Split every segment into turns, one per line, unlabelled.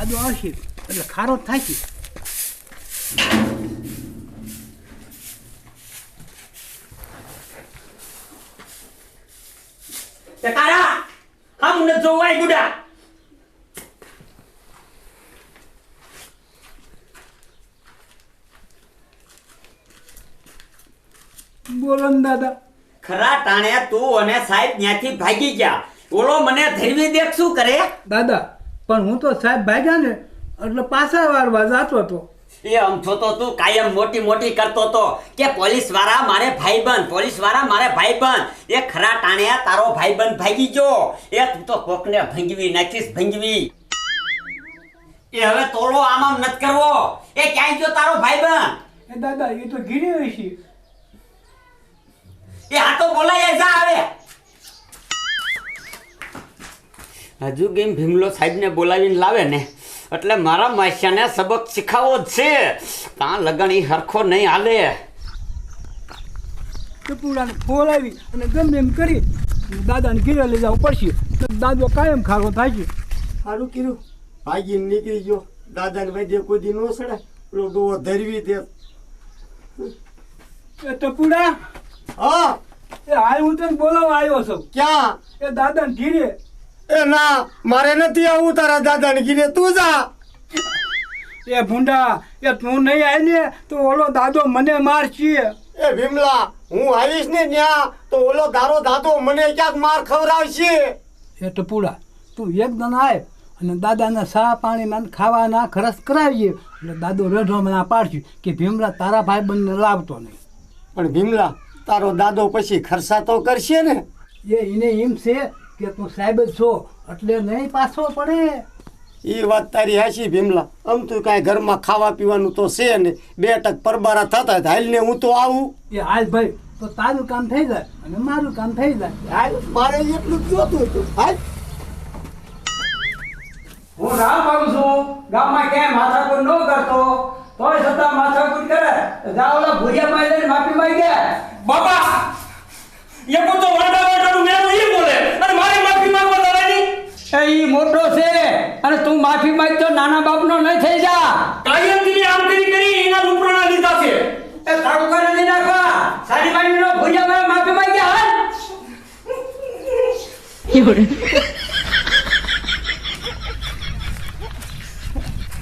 દાદો આવશે. એટલે ખારો જ થાય છે.
તે કારા હા મને જોવાય ગુડા.
બોલો ને દાદા.
ખરા ટાણે તું અને સાહેબ ત્યાંથી ભાગી ગયા. ઓલો મને ધરવી દેખ શું કરે?
દાદા પણ હું તો સાહેબ ભાગ્યા ને એટલે પાછા વારવા જતો હતો.
એ અમથો તો તું કાયમ મોટી મોટી કરતો તો કે પોલીસવાળા મારે ભાઈબંધ પોલીસવાળા મારે ભાઈબંધ એ ખરા ટાણ્યા તારો ભાઈબંધ ભાગી ગયો. એ તું તો કોકને ભંગવી નાખીશ ભંગવી. એ હવે તોલો આમ આમ નત કરવો. એ ક્યાંય ગયો તારો ભાઈબંધ
એ દાદા એ તો ગીરી હોય છે.
એ આ તો બોલાય જા આવે હજુ કેમ ભીમલો સાહેબને બોલાવીને લાવે ને? એટલે મારા માસ્યાને સબક શીખાવો જ છે. ત્યાં લગન એ હરખો નહીં હાલે.
ટપુડાને ફોલ અને ગમે એમ કરી દાદાને ઘીરે લઈ જવું પડશે. તો દાદો કાયમ ખારો થાય છે.
સારું કર્યું ભાગી નીકળી ગયો. દાદાને વૈદ્ય કોઈ દી નો સડે. પેલો ડોવો ધરવી દે.
એ ટપુડા
હા.
એ હાલ હું તને બોલાવવા આવ્યો છું.
ક્યાં?
એ દાદાને ઘીરે
એ ના મારે નથી આવું તારા દાદાને ઘીરે. તું જા.
એ ભૂંડા એ તું નહીં આવી ને તો ઓલો દાદો મને મારશે.
એ ભીમલા હું આવીશ ને ત્યાં તો ઓલો તારો દાદો મને ક્યાંક માર ખવડાવશે.
એ ટપુડા તું એક દન આવ અને દાદાના સા પાણીના ને ખાવાના ખરસ કરાવીએ. એટલે દાદો રઢો મને પાડશે કે ભીમલા તારા ભાઈ બંને લાવતો નહીં.
પણ ભીમલા તારો દાદો પછી ખર્ચા તો કરશે ને.
એ એને એમ છે કે તું સાહેબ જ છો એટલે નહીં પાછો પડે.
એ વાત તારી હાશી ભીમલા. આમ તું કાંઈ ઘરમાં ખાવા પીવાનું તો છે ને. બે ટક પરબારા થતા હાલ ને હું તો આવું.
એ હાલ ભાઈ તો તારું કામ થઈ જાય અને મારું કામ થઈ જાય.
હાલ મારે એટલું જોતું હતું હાલ.
હું રામ આવું છું. ગામમાં ક્યાંય માથાકૂટ ન કરતો. તોય છતાં માથાકૂટ કરે. જાઓલા ભૂરિયા માં લઈને માફી માંગે.
બાપા એ તો વાંડા વાંડાનું મેરું ઈ બોલે અને મારી માફી માંગવા દવાની
એ ઈ મોટો છે અને તું માફી માંગતો નાના બાપનો નહીં થઈ જા.
કાયમથી આમ કરી કરી એના રૂપરાના લીધા છે.
એ તાળુકા નથી નાખવા. સારી મારીનો ભૂરિયા માં માફી માંગે હાલ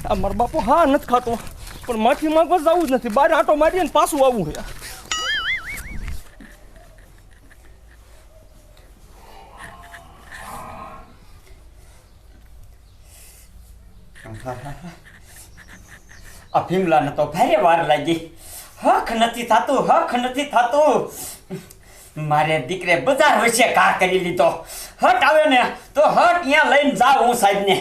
આ મારા બાપો હા નથી ખાતો. પણ માફી માંગવા જવું જ નથી. બહાર આટો મારી ને પાછું આવવું છે.
આ ભીમલાને તો ભારે વાર લાગી. હખ નથી થતું હખ નથી થતું. મારે દીકરે બજાર વચ્ચે કા કરી લીધો. હટ આવે ને તો હટ ત્યાં લઈને જાઉં હું સાહેબને.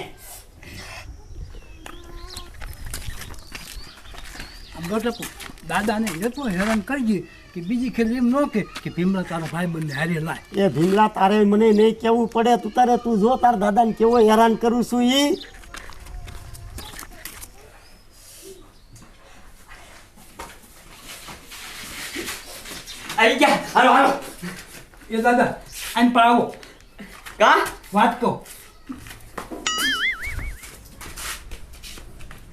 ને જો ટપુ દાદાને એટલું હેરાન કરજે કે બીજી ખેલ એમ ન કે કે ભીમલા તારો ભાઈ બંને હારે લાય.
એ ભીમલા તારે મને નહીં કેવું પડે. તું તારે તું જો તાર દાદાને કેવો હેરાન કરું છું ઈ.
આવી ગયા હાલો હાલો.
એ દાદા આને પર આવો
કા?
વાત કહો.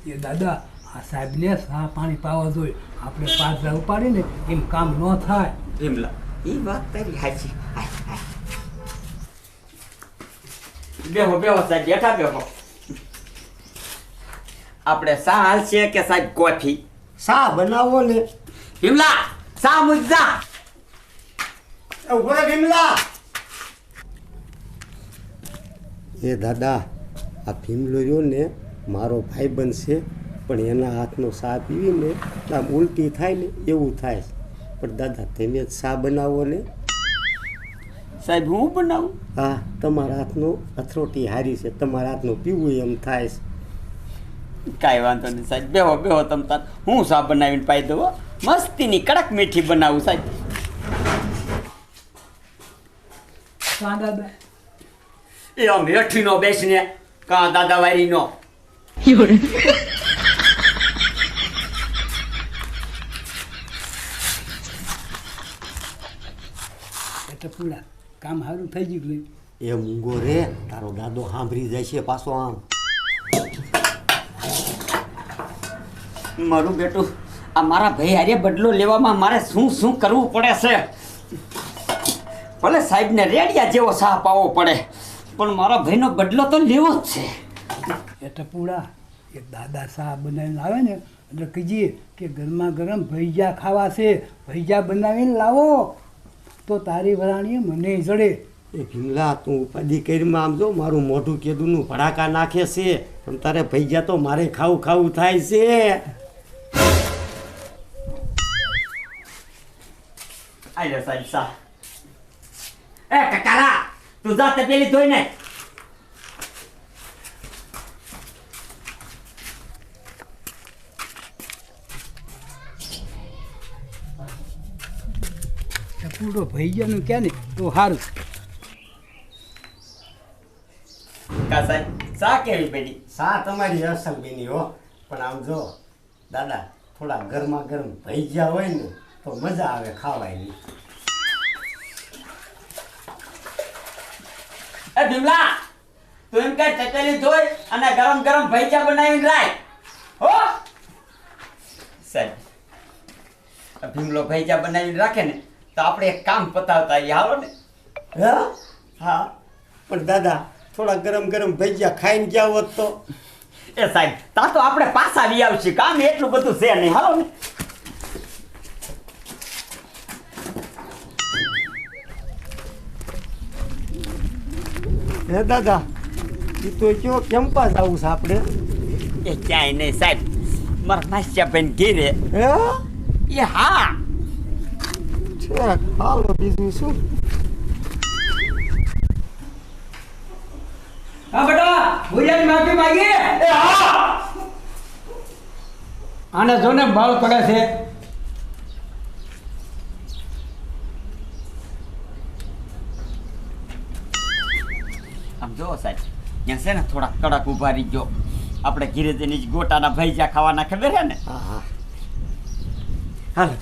એ દાદા આ સાહેબને સા પાણી પાવા જોઈએ. આપણે પાછા ઉપાડીને એમ કામ ન થાય.
ભીમલા એ વાત તારી હાચી. બેહો બેહો સાહેબ બેઠા બેહો. આપણે સા હાલ છે કે સાહેબ કોફી
શા બનાવો ને
હિમલા સા મૂક જા.
એ ઊભો ભીમલા. એ દાદા આ ભીમલો રહ્યો ને મારો ભાઈબંધ છે પણ એના હાથનો સા પીવીને આમ ઉલટી થાય ને એવું થાય. પણ દાદા તમે જ સા બનાવો ને.
સાહેબ હું બનાવું?
હા તમારા હાથનો અથરોટી હારી છે. તમારા હાથનું પીવું એમ થાય છે.
કાંઈ વાંધો નહીં સાહેબ. બેહો બેહો તમ તાર. હું સા બનાવીને પાઈ દઉં. મસ્તીની કડક મીઠી બનાવું સાહેબ.
સા દાદા
એ આમ હેઠીનો બેસીને કા દાદાવારીનો
એટલે પૂરા કામ સારું થઈ ગયું
એ મૂંગો રે તારો દાદો સાંભળી જાય છે પાછો આમ
મારું બેટું આ મારા ભાઈ હારે બદલો લેવામાં મારે શું શું કરવું પડે છે ભલે સાહેબને રેડિયા જેવો સાહ પાવો પડે પણ મારા ભાઈનો બદલો તો લેવો જ છે.
એ ટપુડા એ દાદા સાહ બનાવીને આવે ને એટલે કહીએ કે ગરમા ગરમ ભૈજા ખાવા છે ભૈજા બનાવીને લાવો તો તારી વરાણીએ મને જડે.
એ ભીમલા તું ઉપાધિ કરીમાં આમ જો મારું મોઢું કેદુનું ભડાકા નાખે છે પણ તારે ભૈજા તો મારે ખાવું ખાવું થાય છે.
આઈ લે સાહેબ સાહ. એ કકારા તું જા તે પેલી ધોઈ ને
ટપુડો ભૈજાનું ક્યાં ને? તો સારું
કા સાહેબ સા કેવી પડી?
સા તમારી અસલ બેની હો. પણ આમ જો દાદા થોડા ગરમા ગરમ ભૈયા હોય ને તો મજા આવે ખાવાની.
એ ભીમલા તું એમ કઈ ચટેલી ધોઈ અને ગરમ ગરમ ભૈચા બનાવીને લાય હો? સાહેબ ભીમલો ભૈચા બનાવીને રાખે ને તો આપણે એક કામ પતાવતા આવીએ. હાલો ને.
હા?
હા.
પણ દાદા થોડા ગરમ ગરમ ભજીયા ખાઈને ગયા હોત તો?
એ સાહેબ તા તો આપણે પાછા આવી આવશું. કામ એટલું બધું છે નહીં. હાલો ને.
હે દાદા? એ તો કયો કેમ પાસ આવું છે આપણે?
એ ક્યાંય નહીં સાહેબ મારા માસ્યા બેન ઘેરે.
હે?
એ હા.
છે હાલો બીજું શું?
હા બેટા ભૂરિયાની માફી માંગી
એ હા.
આને જો ને બળ પડે છે.
જો સાહેબ ત્યાં છે ને થોડા કડક ઊભા રહી ગયો આપણે ઘીરે જઈને ગોટાના ભૈજા ખાવાના ખબર હે ને?
હા હા.
હાલ.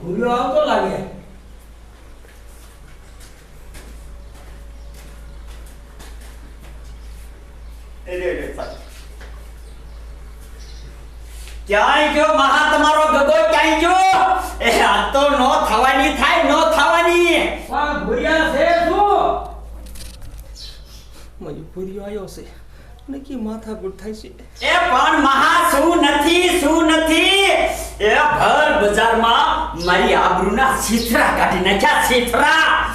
ભૂરિયો આવતો લાગે.
ક્યાંય ગયો મહા તમારો ગગો? ક્યાંય ગયો? એ આ તો નો થવાની થાય નો થવાની
પણ ભૂરિયા છે શું
મારી આવ્યો છે. ને માથા ગુટ થાય છે.
એ પણ મહા શું નથી શું નથી. એ ભર બજારમાં મારી આબરૂના છીતરા કાઢી નાખ્યા છીતરા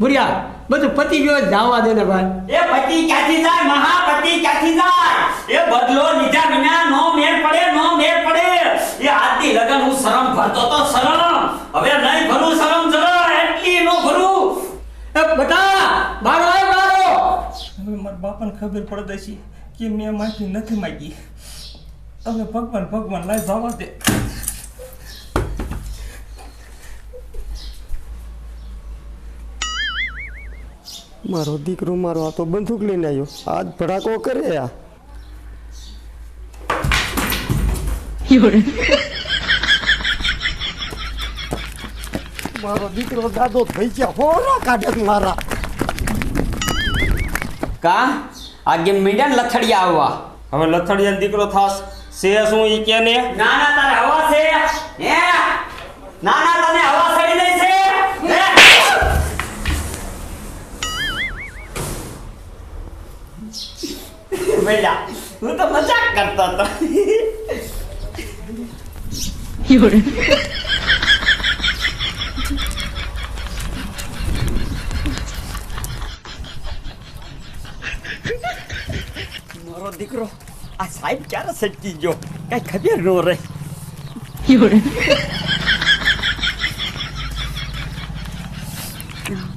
બુરિયા બધું પતિ ગયો જવા દે ને ભાઈ.
એ પતિ ક્યાંથી જાય? મહાપતિ ક્યાંથી જાય? એ બદલો લીધા વિના નો મેળ પડે નો મેળ પડે. એ આદિ લગન હું શરમ ભરતો તો શરમ. હવે નહીં ભરું શરમ જરા એટલી નો ભરું.
એ બટા બારો આય બારો
હવે મારા બાપાને ખબર પડે છે કે મેં માફી નથી માગી. હવે ભગવાન ભગવાન, લાય જવા દે.
મારો દીકરો મારો આ તો બંદૂક લઈને આવ્યો. આજ ભડાકો કરે આ. મારો દીકરો દાદો થઈ ગયા. હોરો કાઢે મારા.
કા? આગે મીડિયા લથડિયા આવવા.
હવે લથડિયા દીકરો થાસ છે શું ઈ કે ને?
ના ના તારે હવા છે? હે? ના ના તને હવા સડી રહી છે? હે? હું તો મજાક કરતો હતો. મારો દીકરો આ સાહેબ ક્યારે સટકી ગયો કઈ ખબર ન રહી